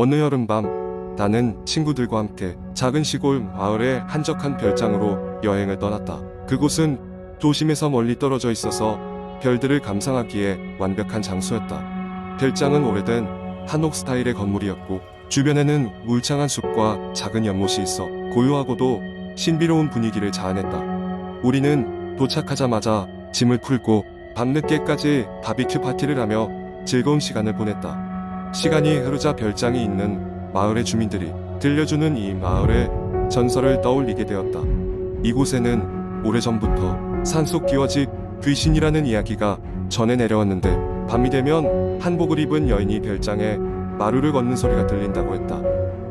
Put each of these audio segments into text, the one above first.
어느 여름밤 나는 친구들과 함께 작은 시골 마을의 한적한 별장으로 여행을 떠났다. 그곳은 도심에서 멀리 떨어져 있어서 별들을 감상하기에 완벽한 장소였다. 별장은 오래된 한옥 스타일의 건물이었고 주변에는 울창한 숲과 작은 연못이 있어 고요하고도 신비로운 분위기를 자아냈다. 우리는 도착하자마자 짐을 풀고 밤늦게까지 바비큐 파티를 하며 즐거운 시간을 보냈다. 시간이 흐르자 별장이 있는 마을의 주민들이 들려주는 이 마을의 전설을 떠올리게 되었다. 이곳에는 오래전부터 산속 기와집 귀신이라는 이야기가 전해 내려왔는데 밤이 되면 한복을 입은 여인이 별장에 마루를 걷는 소리가 들린다고 했다.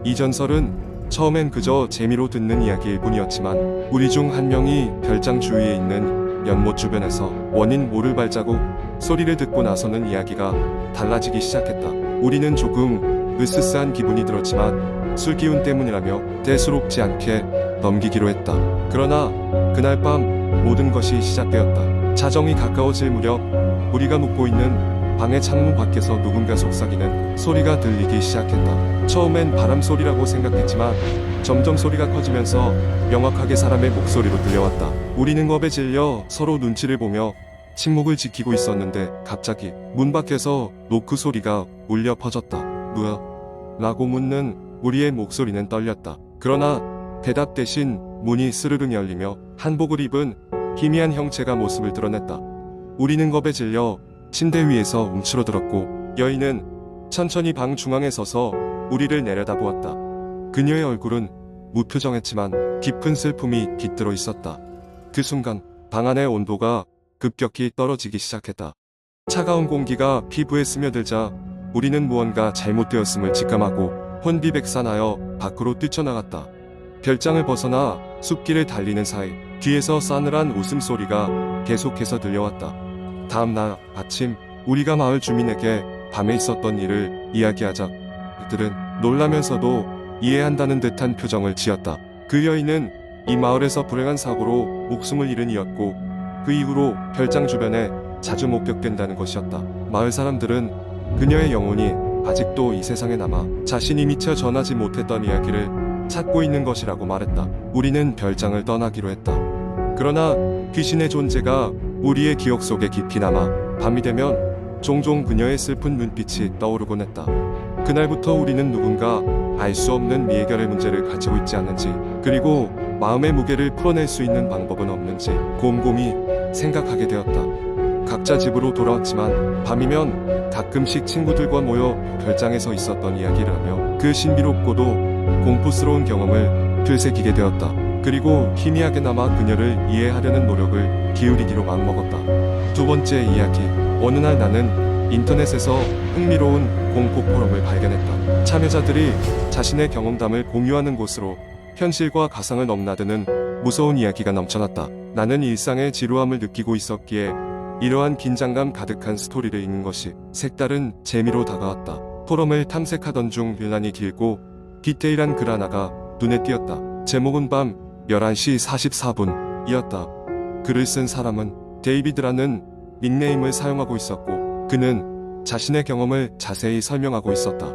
이 전설은 처음엔 그저 재미로 듣는 이야기일 뿐이었지만 우리 중 한 명이 별장 주위에 있는 연못 주변에서 원인 모를 발자국 소리를 듣고 나서는 이야기가 달라지기 시작했다. 우리는 조금 으스스한 기분이 들었지만 술 기운 때문이라며 대수롭지 않게 넘기기로 했다. 그러나 그날 밤 모든 것이 시작되었다. 자정이 가까워질 무렵 우리가 묵고 있는 방의 창문 밖에서 누군가 속삭이는 소리가 들리기 시작했다. 처음엔 바람 소리라고 생각했지만 점점 소리가 커지면서 명확하게 사람의 목소리로 들려왔다. 우리는 겁에 질려 서로 눈치를 보며 침묵을 지키고 있었는데 갑자기 문 밖에서 노크 소리가 울려 퍼졌다. 누야? 라고 묻는 우리의 목소리는 떨렸다. 그러나 대답 대신 문이 스르륵 열리며 한복을 입은 희미한 형체가 모습을 드러냈다. 우리는 겁에 질려 침대 위에서 움츠러들었고 여인은 천천히 방 중앙에 서서 우리를 내려다보았다. 그녀의 얼굴은 무표정했지만 깊은 슬픔이 깃들어 있었다. 그 순간 방 안의 온도가 급격히 떨어지기 시작했다. 차가운 공기가 피부에 스며들자 우리는 무언가 잘못되었음을 직감하고 혼비백산하여 밖으로 뛰쳐나갔다. 별장을 벗어나 숲길을 달리는 사이 뒤에서 싸늘한 웃음소리가 계속해서 들려왔다. 다음 날 아침 우리가 마을 주민에게 밤에 있었던 일을 이야기하자 그들은 놀라면서도 이해한다는 듯한 표정을 지었다. 그 여인은 이 마을에서 불행한 사고로 목숨을 잃은 이였고 그 이후로 별장 주변에 자주 목격된다는 것이었다. 마을 사람들은 그녀의 영혼이 아직도 이 세상에 남아 자신이 미처 전하지 못했던 이야기를 찾고 있는 것이라고 말했다. 우리는 별장을 떠나기로 했다. 그러나 귀신의 존재가 우리의 기억 속에 깊이 남아 밤이 되면 종종 그녀의 슬픈 눈빛이 떠오르곤 했다. 그날부터 우리는 누군가 알 수 없는 미해결의 문제를 가지고 있지 않는지 그리고 마음의 무게를 풀어낼 수 있는 방법은 없는지 곰곰이 생각하게 되었다. 각자 집으로 돌아왔지만 밤이면 가끔씩 친구들과 모여 별장에서 있었던 이야기를 하며 그 신비롭고도 공포스러운 경험을 되새기게 되었다. 그리고 희미하게 남아 그녀를 이해하려는 노력을 기울이기로 마음먹었다. 두 번째 이야기. 어느 날 나는 인터넷에서 흥미로운 공포 포럼을 발견했다. 참여자들이 자신의 경험담을 공유하는 곳으로 현실과 가상을 넘나드는 무서운 이야기가 넘쳐났다. 나는 일상의 지루함을 느끼고 있었기에 이러한 긴장감 가득한 스토리를 읽는 것이 색다른 재미로 다가왔다. 포럼을 탐색하던 중 유난히 길고 디테일한 글 하나가 눈에 띄었다. 제목은 밤 11시 44분이었다. 글을 쓴 사람은 데이비드라는 닉네임을 사용하고 있었고 그는 자신의 경험을 자세히 설명하고 있었다.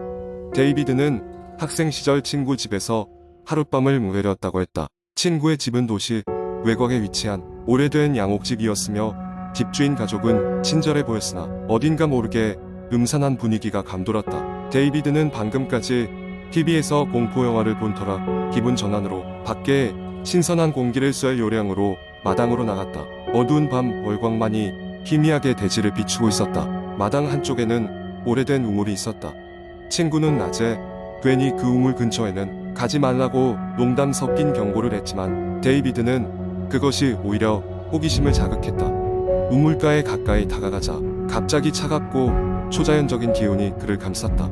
데이비드는 학생 시절 친구 집에서 하룻밤을 무회렸다고 했다. 친구의 집은 도시 외곽에 위치한 오래된 양옥집이었으며 집주인 가족은 친절해 보였으나 어딘가 모르게 음산한 분위기가 감돌았다. 데이비드는 방금까지 TV에서 공포 영화를 본 터라 기분 전환으로 밖에 신선한 공기를 쐴 요량으로 마당으로 나갔다. 어두운 밤 월광만이 희미하게 대지를 비추고 있었다. 마당 한쪽에는 오래된 우물이 있었다. 친구는 낮에 괜히 그 우물 근처에는 가지 말라고 농담 섞인 경고를 했지만 데이비드는 그것이 오히려 호기심을 자극했다. 우물가에 가까이 다가가자 갑자기 차갑고 초자연적인 기운이 그를 감쌌다.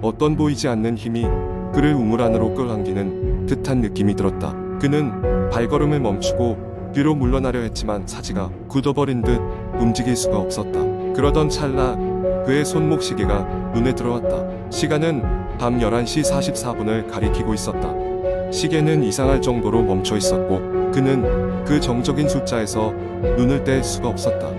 어떤 보이지 않는 힘이 그를 우물 안으로 끌어당기는 듯한 느낌이 들었다. 그는 발걸음을 멈추고 뒤로 물러나려 했지만 사지가 굳어버린 듯 움직일 수가 없었다. 그러던 찰나 그의 손목 시계가 눈에 들어왔다. 시간은 밤 11시 44분을 가리키고 있었다. 시계는 이상할 정도로 멈춰 있었고 그는 그 정적인 숫자에서 눈을 뗄 수가 없었다.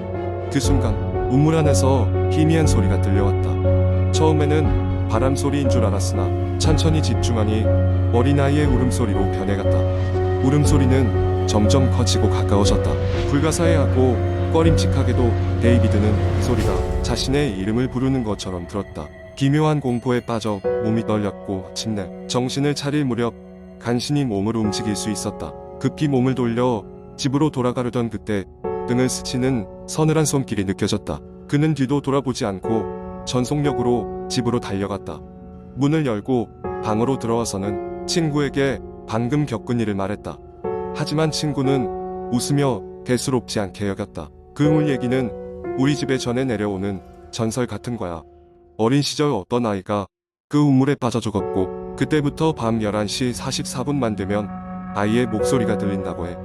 그 순간 우물 안에서 희미한 소리가 들려왔다. 처음에는 바람 소리인 줄 알았으나 천천히 집중하니 어린아이의 울음소리로 변해갔다. 울음소리는 점점 커지고 가까워졌다. 불가사의하고 꺼림칙하게도 데이비드는 그 소리가 자신의 이름을 부르는 것처럼 들었다. 기묘한 공포에 빠져 몸이 떨렸고 침대 정신을 차릴 무렵 간신히 몸을 움직일 수 있었다. 급히 몸을 돌려 집으로 돌아가려던 그때 등을 스치는 서늘한 손길이 느껴졌다. 그는 뒤도 돌아보지 않고 전속력으로 집으로 달려갔다. 문을 열고 방으로 들어와서는 친구에게 방금 겪은 일을 말했다. 하지만 친구는 웃으며 대수롭지 않게 여겼다. 그물 얘기는 우리 집에 전해 내려오는 전설 같은 거야. 어린 시절 어떤 아이가 그 우물에 빠져 죽었고 그때부터 밤 11시 44분만 되면 아이의 목소리가 들린다고 해.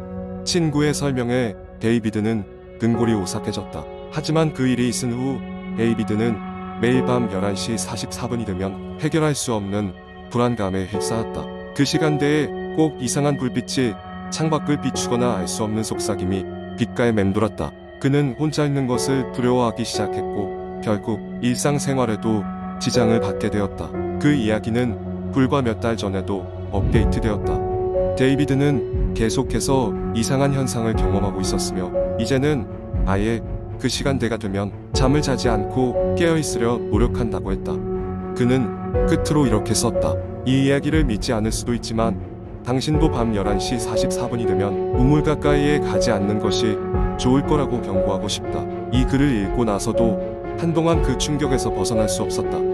친구의 설명에 데이비드는 등골이 오싹해졌다. 하지만 그 일이 있은 후 데이비드는 매일 밤 11시 44분이 되면 해결할 수 없는 불안감에 휩싸였다. 그 시간대에 꼭 이상한 불빛이 창밖을 비추거나 알 수 없는 속삭임이 귓가에 맴돌았다. 그는 혼자 있는 것을 두려워하기 시작했고 결국 일상생활에도 지장을 받게 되었다. 그 이야기는 불과 몇 달 전에도 업데이트되었다. 데이비드는 계속해서 이상한 현상을 경험하고 있었으며 이제는 아예 그 시간대가 되면 잠을 자지 않고 깨어 있으려 노력한다고 했다. 그는 끝으로 이렇게 썼다. 이 이야기를 믿지 않을 수도 있지만 당신도 밤 11시 44분이 되면 우물 가까이에 가지 않는 것이 좋을 거라고 경고하고 싶다. 이 글을 읽고 나서도 한동안 그 충격에서 벗어날 수 없었다.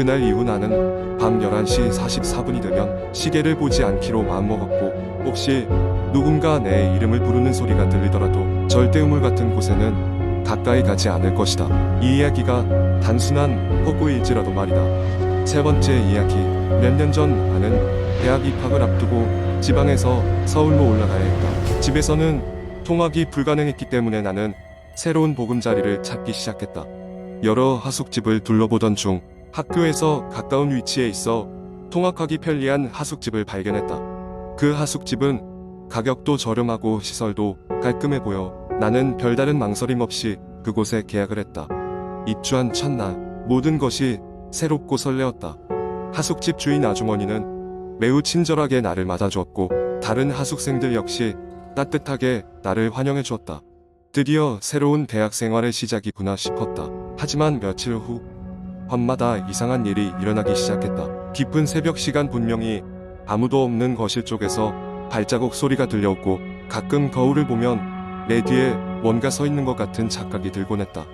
그날 이후 나는 밤 11시 44분이 되면 시계를 보지 않기로 마음먹었고 혹시 누군가 내 이름을 부르는 소리가 들리더라도 절대 우물 같은 곳에는 가까이 가지 않을 것이다. 이 이야기가 단순한 허구일지라도 말이다. 세 번째 이야기. 몇 년 전 나는 대학 입학을 앞두고 지방에서 서울로 올라가야 했다. 집에서는 통학이 불가능했기 때문에 나는 새로운 보금자리를 찾기 시작했다. 여러 하숙집을 둘러보던 중 학교에서 가까운 위치에 있어 통학하기 편리한 하숙집을 발견했다. 그 하숙집은 가격도 저렴하고 시설도 깔끔해 보여 나는 별다른 망설임 없이 그곳에 계약을 했다. 입주한 첫날 모든 것이 새롭고 설레었다. 하숙집 주인 아주머니는 매우 친절하게 나를 맞아주었고 다른 하숙생들 역시 따뜻하게 나를 환영해 주었다. 드디어 새로운 대학 생활의 시작이구나 싶었다. 하지만 며칠 후 밤마다 이상한 일이 일어나기 시작했다. 깊은 새벽 시간 분명히 아무도 없는 거실 쪽에서 발자국 소리가 들려오고 가끔 거울을 보면 내 뒤에 뭔가 서 있는 것 같은 착각이 들곤 했다.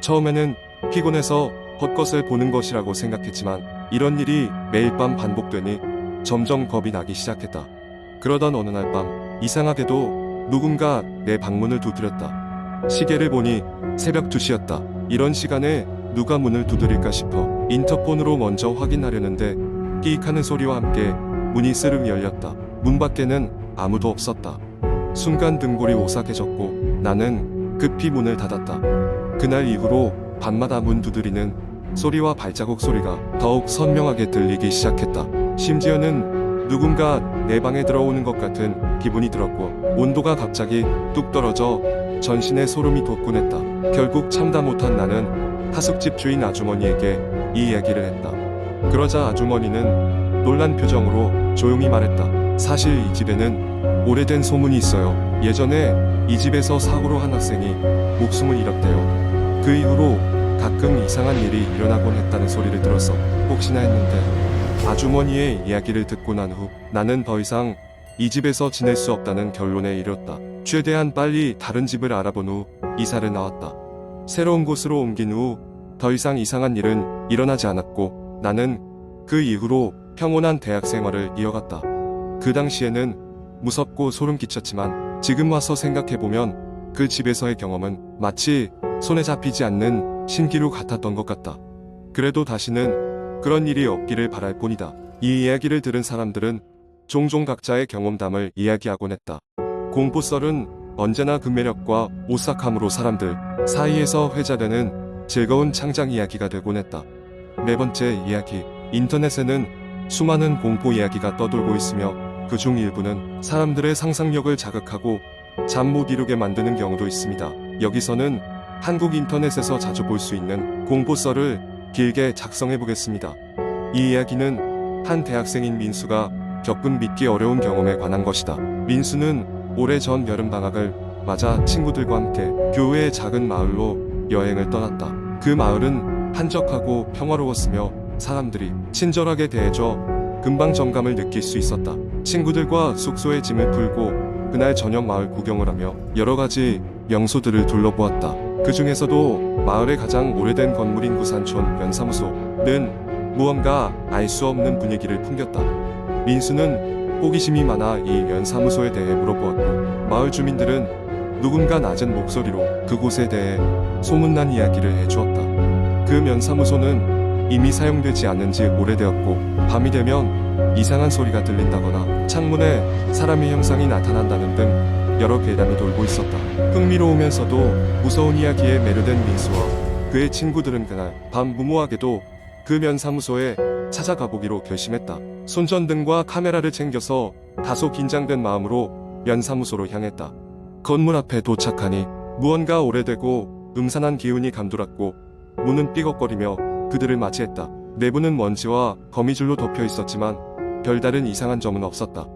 처음에는 피곤해서 헛것을 보는 것이라고 생각했지만 이런 일이 매일 밤 반복되니 점점 겁이 나기 시작했다. 그러던 어느 날 밤 이상하게도 누군가 내 방문을 두드렸다. 시계를 보니 새벽 2시였다. 이런 시간에 누가 문을 두드릴까 싶어 인터폰으로 먼저 확인하려는데 끼익하는 소리와 함께 문이 스르르 열렸다. 문 밖에는 아무도 없었다. 순간 등골이 오싹해졌고 나는 급히 문을 닫았다. 그날 이후로 밤마다 문 두드리는 소리와 발자국 소리가 더욱 선명하게 들리기 시작했다. 심지어는 누군가 내 방에 들어오는 것 같은 기분이 들었고 온도가 갑자기 뚝 떨어져 전신에 소름이 돋곤 했다. 결국 참다 못한 나는 하숙집 주인 아주머니에게 이 이야기를 했다. 그러자 아주머니는 놀란 표정으로 조용히 말했다. 사실 이 집에는 오래된 소문이 있어요. 예전에 이 집에서 사고로 한 학생이 목숨을 잃었대요. 그 이후로 가끔 이상한 일이 일어나곤 했다는 소리를 들어서 혹시나 했는데 아주머니의 이야기를 듣고 난 후 나는 더 이상 이 집에서 지낼 수 없다는 결론에 이르렀다. 최대한 빨리 다른 집을 알아본 후 이사를 나왔다. 새로운 곳으로 옮긴 후 더 이상 이상한 일은 일어나지 않았고 나는 그 이후로 평온한 대학 생활을 이어갔다. 그 당시에는 무섭고 소름 끼쳤지만 지금 와서 생각해보면 그 집에서의 경험은 마치 손에 잡히지 않는 신기루 같았던 것 같다. 그래도 다시는 그런 일이 없기를 바랄 뿐이다. 이 이야기를 들은 사람들은 종종 각자의 경험담을 이야기하곤 했다. 공포썰은 언제나 그 매력과 오싹함으로 사람들 사이에서 회자되는 즐거운 창작 이야기가 되곤 했다. 네 번째 이야기. 인터넷에는 수많은 공포 이야기가 떠돌고 있으며 그 중 일부는 사람들의 상상력을 자극하고 잠 못 이루게 만드는 경우도 있습니다. 여기서는 한국 인터넷에서 자주 볼 수 있는 공포썰을 길게 작성해 보겠습니다. 이 이야기는 한 대학생인 민수가 겪은 믿기 어려운 경험에 관한 것이다. 민수는 오래 전 여름방학을 맞아 친구들과 함께 교외의 작은 마을로 여행을 떠났다. 그 마을은 한적하고 평화로웠으며 사람들이 친절하게 대해줘 금방 정감을 느낄 수 있었다. 친구들과 숙소에 짐을 풀고 그날 저녁 마을 구경을 하며 여러 가지 명소들을 둘러보았다. 그 중에서도 마을의 가장 오래된 건물인 구산촌 면사무소는 무언가 알 수 없는 분위기를 풍겼다. 민수는 호기심이 많아 이 면사무소에 대해 물어보았고 마을 주민들은 누군가 낮은 목소리로 그곳에 대해 소문난 이야기를 해주었다. 그 면사무소는 이미 사용되지 않은 지 오래되었고 밤이 되면 이상한 소리가 들린다거나 창문에 사람의 형상이 나타난다는 등 여러 괴담이 돌고 있었다. 흥미로우면서도 무서운 이야기에 매료된 민수와 그의 친구들은 그날 밤 무모하게도 그 면사무소에 찾아가 보기로 결심했다. 손전등과 카메라를 챙겨서 다소 긴장된 마음으로 면사무소로 향했다. 건물 앞에 도착하니 무언가 오래되고 음산한 기운이 감돌았고 문은 삐걱거리며 그들을 맞이했다. 내부는 먼지와 거미줄로 덮여 있었지만 별다른 이상한 점은 없었다.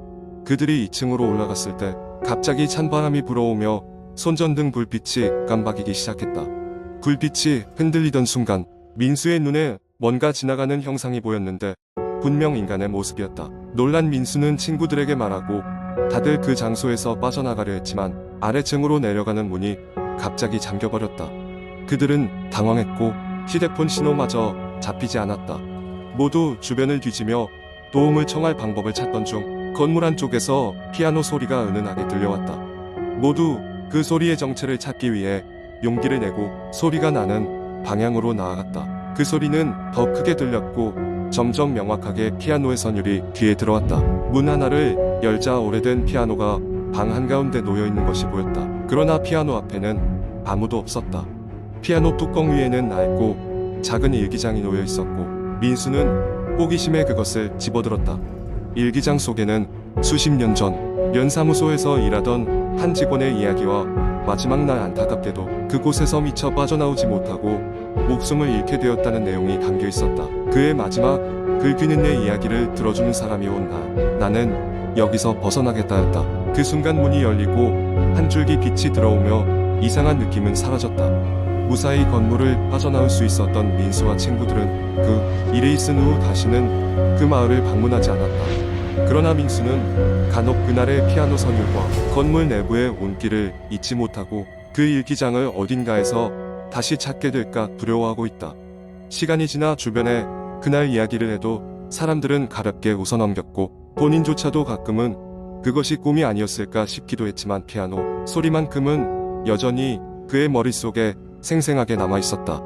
그들이 2층으로 올라갔을 때 갑자기 찬바람이 불어오며 손전등 불빛이 깜박이기 시작했다. 불빛이 흔들리던 순간 민수의 눈에 뭔가 지나가는 형상이 보였는데 분명 인간의 모습이었다. 놀란 민수는 친구들에게 말하고 다들 그 장소에서 빠져나가려 했지만 아래층으로 내려가는 문이 갑자기 잠겨버렸다. 그들은 당황했고 휴대폰 신호마저 잡히지 않았다. 모두 주변을 뒤지며 도움을 청할 방법을 찾던 중 건물 안쪽에서 피아노 소리가 은은하게 들려왔다. 모두 그 소리의 정체를 찾기 위해 용기를 내고 소리가 나는 방향으로 나아갔다. 그 소리는 더 크게 들렸고 점점 명확하게 피아노의 선율이 귀에 들어왔다. 문 하나를 열자 오래된 피아노가 방 한가운데 놓여 있는 것이 보였다. 그러나 피아노 앞에는 아무도 없었다. 피아노 뚜껑 위에는 낡고 작은 일기장이 놓여 있었고 민수는 호기심에 그것을 집어들었다. 일기장 속에는 수십 년전 면사무소에서 일하던 한 직원의 이야기와 마지막 날 안타깝게도 그곳에서 미처 빠져나오지 못하고 목숨을 잃게 되었다는 내용이 담겨 있었다. 그의 마지막 긁히는 내 이야기를 들어주는 사람이 온 날, 나는 여기서 벗어나겠다였다. 그 순간 문이 열리고 한 줄기 빛이 들어오며 이상한 느낌은 사라졌다. 무사히 건물을 빠져나올 수 있었던 민수와 친구들은 그 일이 있은 후 다시는 그 마을을 방문하지 않았다. 그러나 민수는 간혹 그날의 피아노 선율과 건물 내부의 온기를 잊지 못하고 그 일기장을 어딘가에서 다시 찾게 될까 두려워하고 있다. 시간이 지나 주변에 그날 이야기를 해도 사람들은 가볍게 웃어넘겼고 본인조차도 가끔은 그것이 꿈이 아니었을까 싶기도 했지만 피아노 소리만큼은 여전히 그의 머릿속에 생생하게 남아 있었다.